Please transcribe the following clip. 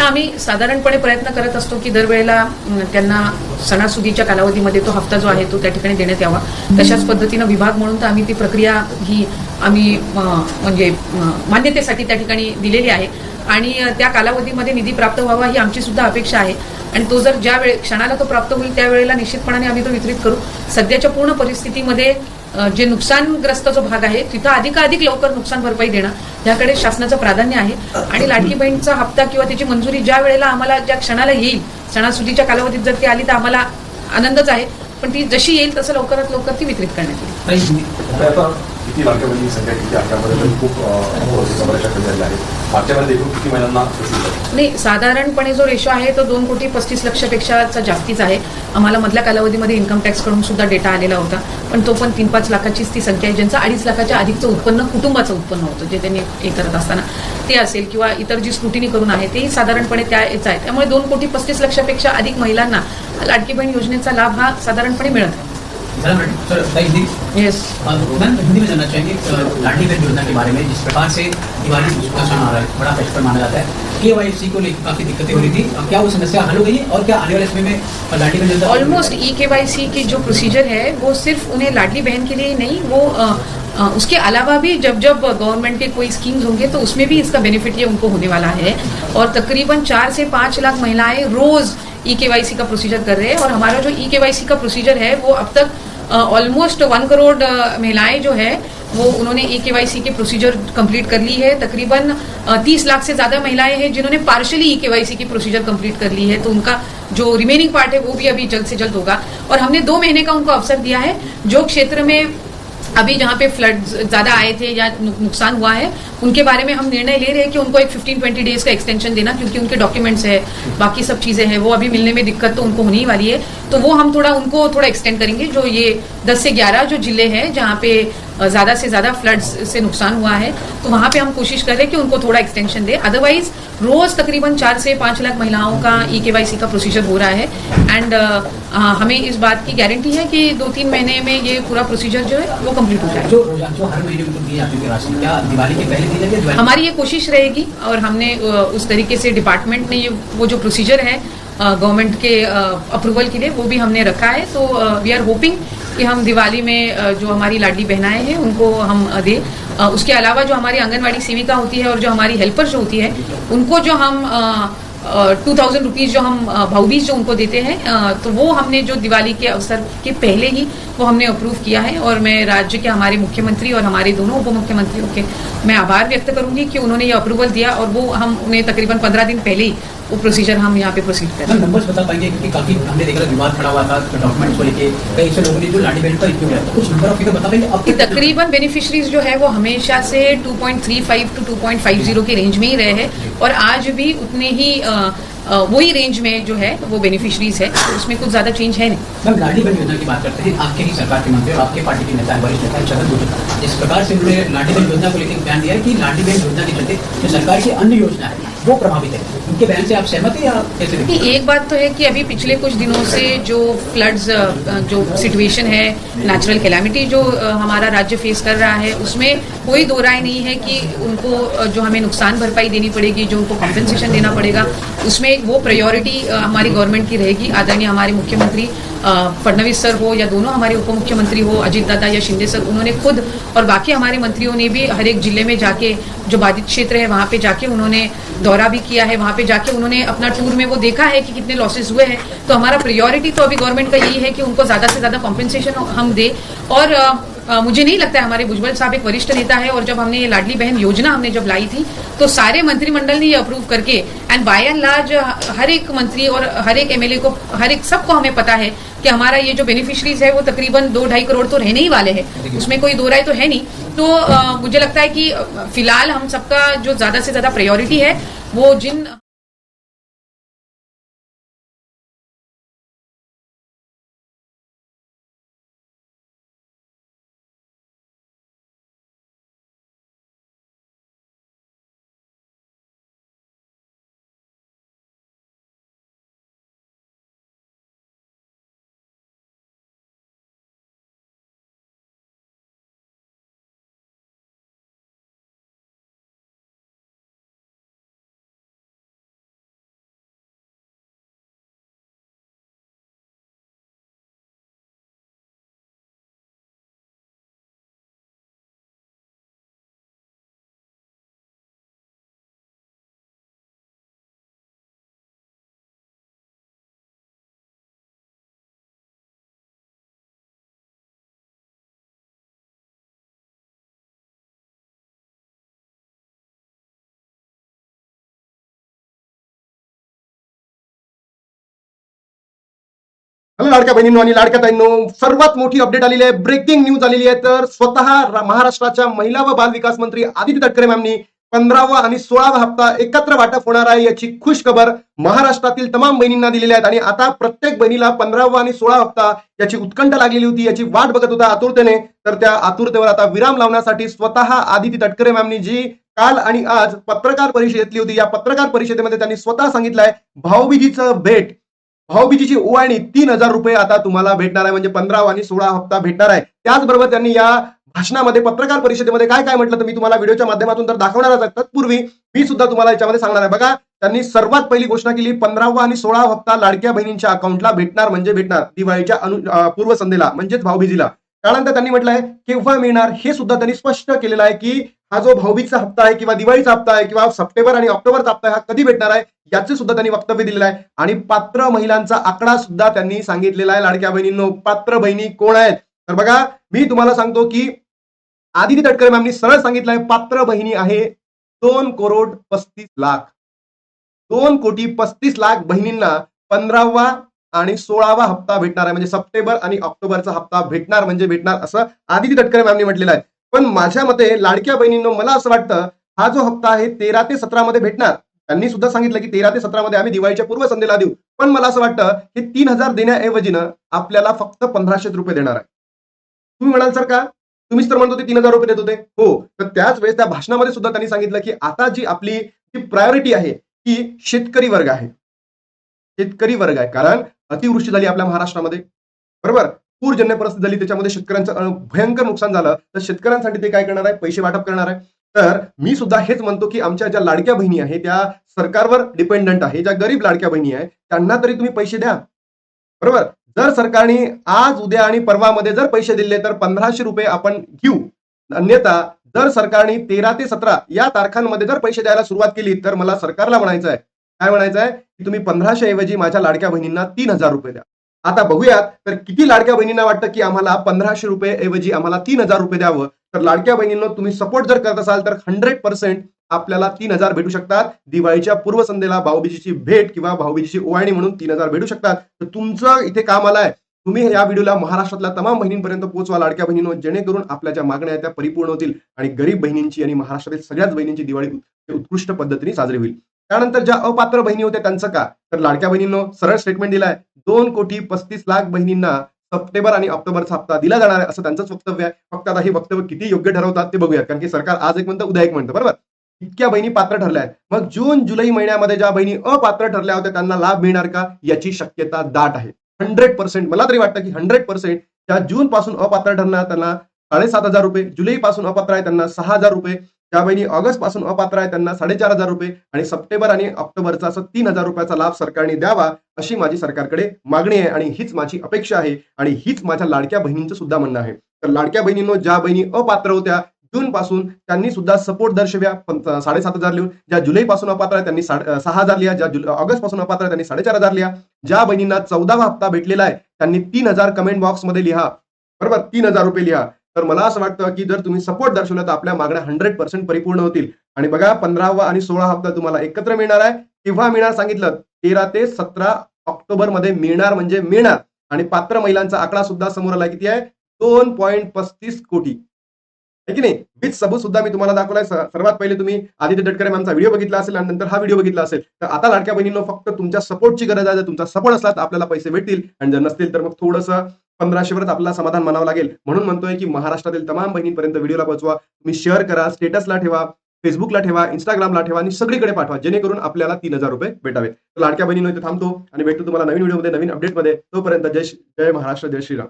आम्ही साधारणपणे प्रयत्न करत असतो की दरवेळेला त्यांना सणासुदीच्या कालावधीमध्ये तो हप्ता जो आहे तो त्या ठिकाणी देण्यात यावा. तशाच पद्धतीनं विभाग म्हणून तर आम्ही ती प्रक्रिया ही आम्ही म्हणजे मान्यतेसाठी त्या ठिकाणी दिलेली आहे. आणि त्या कालावधीमध्ये निधी प्राप्त व्हावा ही आमची सुद्धा अपेक्षा आहे. आणि तो जर ज्या वेळे क्षणाला तो प्राप्त होईल त्यावेळेला निश्चितपणाने आम्ही तो वितरित करू. सध्याच्या पूर्ण परिस्थितीमध्ये जे नुकसानग्रस्त जो भाग आहे तिथं अधिकाधिक लवकर नुकसान भरपाई देणं याकडे शासनाचं प्राधान्य आहे. आणि लाडकी बहीणचा हप्ता किंवा त्याची मंजुरी ज्या वेळेला आम्हाला ज्या क्षणाला येईल सणासुदीच्या कालावधीत जर ती आली तर आम्हाला आनंदच आहे. पण ती जशी येईल तसं लवकरात लवकर ती वितरित करण्यात येईल. किती लाडक्या संख्या किती आजच्यामध्ये खूप कमी झालेल्या आहेत एकूण किती महिलांना नाही साधारणपणे जो रेशो आहे तो दोन कोटी पस्तीस लक्षापेक्षाचा जास्तीच आहे. आम्हाला मधल्या कालावधीमध्ये इन्कम टॅक्सकडून सुद्धा डेटा आलेला होता. पण तो पण तीन पाच लाखाचीच ती संख्या आहे ज्यांचं अडीच लाखाच्या अधिकचं उत्पन्न कुटुंबाचं उत्पन्न होतं जे त्यांनी हे करत असताना. ते असेल किंवा इतर जी स्क्रुटिनी करून आहे तेही साधारणपणे त्या याचं आहे. त्यामुळे दोन कोटी पस्तीस लक्षापेक्षा अधिक महिलांना लाडकी बहीण योजनेचा लाभ हा साधारणपणे मिळत आहे मैम हिंदी में जानना चाहेंगे लाडली बहन योजना के बारे में जिस प्रकार से दिवाली का आ रहा है बड़ा फेस्टिवल माना जाता है। के वाई सी को लेकर काफ़ी दिक्कतें हो रही थी। अ, क्या वो समस्या हल हो गई और क्या आने वाले समय में Ladli Behan Yojana almost E K Y C की जो प्रोसीजर है वो सिर्फ़ उन्हें लाडली बहन के लिए नहीं वो उसके अलावा भी जब जब गवर्नमेंट के कोई स्कीम्स होंगे तो उसमें भी इसका बेनिफिट ये उनको होने वाला है। और तकरीबन चार से पाँच लाख महिलाएँ रोज ई के वाई सी का प्रोसीजर कर रहे हैं और हमारा जो ई के वाई सी का प्रोसीजर है वो अब तक ऑलमोस्ट वन करोड़ महिलाएँ जो है, वो उन्होंने ई के वाई सी के प्रोसीजर कंप्लीट कर ली है। तकरीबन तीस लाख से ज़्यादा महिलाएँ हैं जिन्होंने partially E K Y C की प्रोसीजर कंप्लीट कर ली है। तो उनका जो रिमेनिंग पार्ट है, वो भी अभी जल्द से जल्द होगा। और हमने दो महीने का उनको अवसर दिया है, जो क्षेत्र में अभी जहाँ पे फ्लड ज़्यादा आए थे या नुकसान हुआ है उनके बारे में हम निर्णय ले रहे हैं कि उनको एक 15-20 डेज़ का एक्सटेंशन देना, क्योंकि उनके डॉक्यूमेंट्स है, बाकी सब चीज़ें हैं, वो अभी मिलने में दिक्कत तो उनको होनी ही वाली है। तो वो हम थोड़ा, उनको थोड़ा एक्सटेंड करेंगे, जो ये 10 से 11 जो ज़िले हैं, जहाँ पे ज़्यादा से ज़्यादा फ्लड से नुकसान हुआ है तो वहाँ पे हम कोशिश कर रहे हैं कि उनको थोड़ा एक्सटेंशन दे। अदरवाइज़ रोज तकरीबन चार से पाँच लाख महिलाओं का ई के वाई सी का प्रोसीजर हो रहा है। एंड हमें इस बात की गारंटी है कि दो तीन महीने में ये पूरा प्रोसीजर जो है, वो कंप्लीट हो जाएगा। हमारी ये कोशिश रहेगी और हमने उस तरीके से डिपार्टमेंट ने ये, वो जो प्रोसीजर है गवर्नमेंट के अप्रूवल के लिए, वो भी हमने रखा है। तो वी आर होपिंग कि हम दिवाली में जो हमारी लाडली बहनाएँ हैं, उनको हम दे। उसके अलावा जो हमारी आंगनवाड़ी सेविका होती है और जो हमारी हेल्पर जो होती है, उनको जो हम टू थाउज़ेंड रुपीज़ जो हम भाऊबीज जो उनको देते हैं तो वो हमने जो दिवाली के अवसर के पहले ही वो हमने अप्रूव किया है और मैं राज्य के हमारे मुख्यमंत्री और हमारे दोनों उप मुख्यमंत्रियों के मैं आभार व्यक्त करूँगी कि उन्होंने ये अप्रूवल दिया और वो हम उन्हें तकरीबन पंद्रह दिन पहले ही वो प्रोसीजर हम यहाँ पे प्रोसीड कर नंबर्स बता पाएँगे क्योंकि काफ़ी हमने देखा था विवाद खड़ा हुआ था डॉक्यूमेंट्स को लेके। कई ऐसे लोगों ने जो लाडी का रिव्यू किया था कुछ नंबर ऑफ़ बता पाएँगे? अब कि तकरीबन बेनिफिशरीज जो है वो हमेशा से 2.35 टू 2.50 के रेंज में ही रहे हैं। और आज भी उतने ही वही रेंज में जो है वो बेनिफिशरीज है। तो उसमें कुछ ज़्यादा चेंज है नहीं। मैम लाडी बहन योजना की बात करते हैं आपके ही सरकार के मंत्री और आपके पार्टी के नेता वरिष्ठ नेता छगन भुजबल जिस प्रकार से उन्होंने लाडी बहन योजना को लेकर बयान दिया है कि बहन योजना के चलते जो सरकार की अन्य योजना है वो प्रभावित है। उनके बयान से आप सहमत हैं या कैसे एक बात तो है कि अभी पिछले कुछ दिनों से जो फ्लड्स जो सिचुएशन है नेचुरल कैलामिटी जो हमारा राज्य फेस कर रहा है उसमें कोई दो राय नहीं है कि उनको जो हमें नुकसान भरपाई देनी पड़ेगी जो उनको कॉम्पेंसेशन देना पड़ेगा उसमें वो प्रायोरिटी हमारी गवर्नमेंट की रहेगी। आदरणीय हमारे मुख्यमंत्री फडणवीस सर हो या दोनों हमारे उप मुख्यमंत्री हो, अजीत दादा या शिंदे सर, उन्होंने खुद और बाकी हमारे मंत्रियों ने भी हर एक ज़िले में जाके जो बाधित क्षेत्र है, वहाँ पे जाके उन्होंने दौरा भी किया है। वहाँ पे जाके उन्होंने अपना टूर में वो देखा है कि कितने लॉसेज हुए हैं। तो हमारा प्रियोरिटी तो अभी गवर्नमेंट का यही है कि उनको ज़्यादा से ज़्यादा कॉम्पेंसेशन हम दें। और अ, मुझे नहीं लगता है हमारे भुजबल साहब एक वरिष्ठ नेता है और जब हमने ये लाडली बहन योजना हमने जब लाई थी तो सारे मंत्रिमंडल ने ये अप्रूव करके एंड बाय एंड लार्ज हर एक मंत्री और हर एक एमएलए को हर एक सबको हमें पता है कि हमारा ये जो बेनिफिशरीज है वो तकरीबन दो ढाई करोड़ तो रहने ही वाले हैं। उसमें कोई दो राय तो है नहीं। तो अ, मुझे लगता है कि फ़िलहाल हम सबका जो ज़्यादा से ज़्यादा प्रायोरिटी है वो जिन हॅलो लाडक्या बहिणींनो आणि लाडक्या ताईंनो सर्वात मोठी अपडेट आलेली आहे. ब्रेकिंग न्यूज आलेली आहे. तर स्वतः महाराष्ट्राच्या महिला व बाल विकास मंत्री आदित्य तटकरे मॅमनी पंधरावा आणि सोळावा हप्ता एकत्र वाटप होणार आहे याची खुश खबर महाराष्ट्रातील तमाम बहिणींना दिलेली आहेत. आणि आता प्रत्येक बहिणीला पंधरावा आणि सोळा हप्ता याची उत्कंठ लागलेली होती याची वाट बघत होता आतुरतेने. तर त्या आतुरतेवर आता विराम लावण्यासाठी स्वतः आदिती तटकरे मॅमनी जी काल आणि आज पत्रकार परिषद घेतली होती. या पत्रकार परिषदेमध्ये त्यांनी स्वतः सांगितलंय भाऊबीजीचं भेट. भाऊबीजीची ओवाळणी तीन हजार रुपये आता तुम्हाला भेटणार आहे. म्हणजे पंधरा आणि सोळा हप्ता भेटणार आहे. त्याचबरोबर त्यांनी या भाषणामध्ये पत्रकार परिषदेमध्ये काय काय म्हटलं तर मी तुम्हाला व्हिडिओच्या माध्यमातून तर दाखवणारच आहे. तत्पूर्वी मी सुद्धा तुम्हाला याच्यामध्ये सांगणार आहे. बघा त्यांनी सर्वात पहिली घोषणा केली पंधरावा आणि सोळा हप्ता लाडक्या बहिणींच्या अकाउंटला भेटणार म्हणजे भेटणार. दिवाळीच्या अनु अं, पूर्वसंध्येला म्हणजेच भाऊबीजीला. त्यानंतर त्यांनी म्हटलंय केव्हा मिळणार? हे सुद्धा त्यांनी स्पष्ट केलेलं आहे की हा जो भाऊबीजचा हप्ता आहे किंवा दिवाळीचा हप्ता आहे किंवा सप्टेंबर आणि ऑक्टोबरचा हप्ता आहे हा कधी भेटणार आहे? याचे सुद्धा त्यांनी वक्तव्य दिलेलं आहे. आणि पात्र महिलांचा आकडा सुद्धा त्यांनी सांगितलेला आहे. लाडक्या बहिणींनो पात्र बहिणी कोण आहेत? तर बघा मी तुम्हाला सांगतो की आदिती तटकरे मॅमनी सरळ सांगितलंय पात्र बहिणी आहे दोन करोड पस्तीस लाख. दोन कोटी पस्तीस लाख बहिणींना पंधरावा आणि सोळावा हप्ता भेटणार आहे. म्हणजे सप्टेंबर आणि ऑक्टोबरचा हप्ता भेटणार म्हणजे भेटणार असं आदिती तटकरे मॅमने म्हटलेलं आहे. पण माझ्या मते लाडक्या बहिणींनो मला असं वाटतं हा जो हप्ता आहे तेरा ते सतरा मध्ये भेटणार. त्यांनी सुद्धा सांगितलं की तेरा ते सतरा मध्ये आम्ही दिवाळीच्या पूर्वसंध्येला देऊ. पण मला असं वाटतं की तीन हजार देण्याऐवजीनं आपल्याला फक्त पंधराशे रुपये देणार आहे. तुम्ही म्हणाल सर का? तुम्हीच तर म्हणत होते तीन हजार रुपये देत होते. हो. तर त्याच वेळेस त्या भाषणामध्ये सुद्धा त्यांनी सांगितलं की आता जी आपली जी प्रायोरिटी आहे ती शेतकरी वर्ग आहे. शेतकरी वर्ग आहे. कारण अतिवृष्टी झाली आपल्या महाराष्ट्रामध्ये. बरोबर? पूरजन्य परिस्थिती झाली त्याच्यामध्ये शेतकऱ्यांचं भयंकर नुकसान झालं. तर शेतकऱ्यांसाठी ते काय करणार आहे? पैसे वाटप करणार आहे. तर मी सुद्धा हेच म्हणतो की आमच्या ज्या लाडक्या बहिणी आहे त्या सरकारवर डिपेंडंट आहे. ज्या गरीब लाडक्या बहिणी आहे त्यांना तरी तुम्ही पैसे द्या. बरोबर? जर सरकारने आज उद्या आणि परवामध्ये जर पैसे दिले तर पंधराशे रुपये आपण घेऊ. अन्यथा जर सरकारने तेरा ते सतरा या तारखांमध्ये जर पैसे द्यायला सुरुवात केली तर मला सरकारला म्हणायचं आहे. काय म्हणायचं आहे? तुम्ही पंधराशे ऐवजी माझ्या लाडक्या बहिणींना तीन हजार रुपये द्या. आता बघूयात तर किती लाडक्या बहिणींना वाटतं की आम्हाला पंधराशे रुपये ऐवजी आम्हाला तीन हजार रुपये द्यावं? तर लाडक्या बहिणींना तुम्ही सपोर्ट जर करत असाल तर हंड्रेड पर्सेंट आपल्याला तीन हजार भेटू शकतात. दिवाळीच्या पूर्वसंध्येला भाऊबीजीची भेट किंवा भाऊबीजीची ओवाळणी म्हणून तीन हजार भेटू शकतात. तर तुमचं इथे काम आलं आहे तुम्ही या व्हिडिओला महाराष्ट्रातल्या तमाम बहिणींपर्यंत पोहोचवा लाडक्या बहिणींनो जेणेकरून आपल्या ज्या मागण्या आहेत त्या परिपूर्ण होतील आणि गरीब बहिणींची आणि महाराष्ट्रातील सगळ्याच बहिणींची दिवाळी उत्कृष्ट पद्धतीने साजरी होईल. त्यानंतर ज्या अपात्र बहिणी होत्या त्यांचं का? तर लाडक्या बहिणींनो सरळ स्टेटमेंट दिलाय. दोन कोटी पस्तीस लाख बहिणींना सप्टेंबर आणि ऑक्टोबरचा हप्ता दिला जाणार आहे असं त्यांचंच वक्तव्य आहे. फक्त आता हे वक्तव्य किती योग्य ठरवतात ते बघूया. कारण की सरकार आज एक म्हणतं उद्या एक म्हणतं. बरोबर? इतक्या बहिणी पात्र ठरल्या आहेत. मग जून जुलै महिन्यामध्ये ज्या बहिणी अपात्र ठरल्या होत्या त्यांना लाभ मिळणार का? याची शक्यता दाट आहे. हंड्रेड पर्सेंट मला तरी वाटतं की हंड्रेड पर्सेंट ज्या जून पासून अपात्र ठरणार त्यांना साडेसात हजार रुपये जुलै पासून अपात्र आहे त्यांना सहा हजार रुपये. ज्या बहिणी ऑगस्टपासून अपात्र आहे त्यांना साडेचार हजार रुपये आणि सप्टेंबर आणि ऑक्टोबरचा असं तीन हजार रुपयाचा लाभ सरकारने द्यावा अशी माझी सरकारकडे मागणी आहे आणि हीच माझी अपेक्षा आहे आणि हीच माझ्या लाडक्या बहिणींचं सुद्धा म्हणणं आहे. तर लाडक्या बहिणींनो ज्या बहिणी अपात्र होत्या जून पासून त्यांनी सुद्धा सपोर्ट दर्शव्या साडेसात हजार लिहून ज्या जुलै पासून अपात्र आहे त्यांनी सहा हजार लिहा ज्या जुलै ऑगस्टपासून अपात्र आहे त्यांनी साडेचार हजार लिहा. ज्या बहिणींना चौदावा हप्ता भेटलेला आहे त्यांनी तीन हजार कमेंट बॉक्समध्ये लिहा. बरोबर? तीन हजार रुपये लिहा. तर मला असं वाटतं की जर तुम्ही सपोर्ट दर्शवला तर आपल्या मागण्या हंड्रेड पर्सेंट परिपूर्ण होतील. आणि बघा पंधरावा आणि सोळा हप्ता तुम्हाला एकत्र मिळणार आहे. केव्हा मिळणार सांगितलं तेरा ते सतरा ऑक्टोबरमध्ये मिळणार म्हणजे मिळणार. आणि पात्र महिलांचा आकडा सुद्धा समोर आला किती आहे? दोन पॉईंट पस्तीस कोटी. है की नाही? विथ सबूत सुद्धा मी तुम्हाला दाखवलाय. सर्वात पहिले तुम्ही आदित्य तटकरे आमचा व्हिडिओ बघितला असेल आणि नंतर हा व्हिडिओ बघितला असेल. तर आता लाडक्या बहिणींना फक्त तुमच्या सपोर्टची गरज आहे. जर तुमचा सपोर्ट असला तर आपल्याला पैसे भेटतील. आणि जर नसतील तर मग थोडंसं पंधराशेवरच आपल्याला समाधान मानावं लागेल. म्हणून म्हणतोय की महाराष्ट्रातील तमाम बहिणींपर्यंत व्हिडिओला पोहोचवा. तुम्ही शेअर करा स्टेटसला ठेवा फेसबुकला ठेवा इंस्टाग्रामला ठेवा आणि सगळीकडे पाठवा जेणेकरून आपल्याला तीन हजार रुपये भेटावेत तर लाडक्या बहिणी थांबतो आणि भेटतो तुम्हाला नवीन व्हिडिओमध्ये नवीन अपडेटमध्ये तोपर्यंत जय जय महाराष्ट्र जय श्रीराम.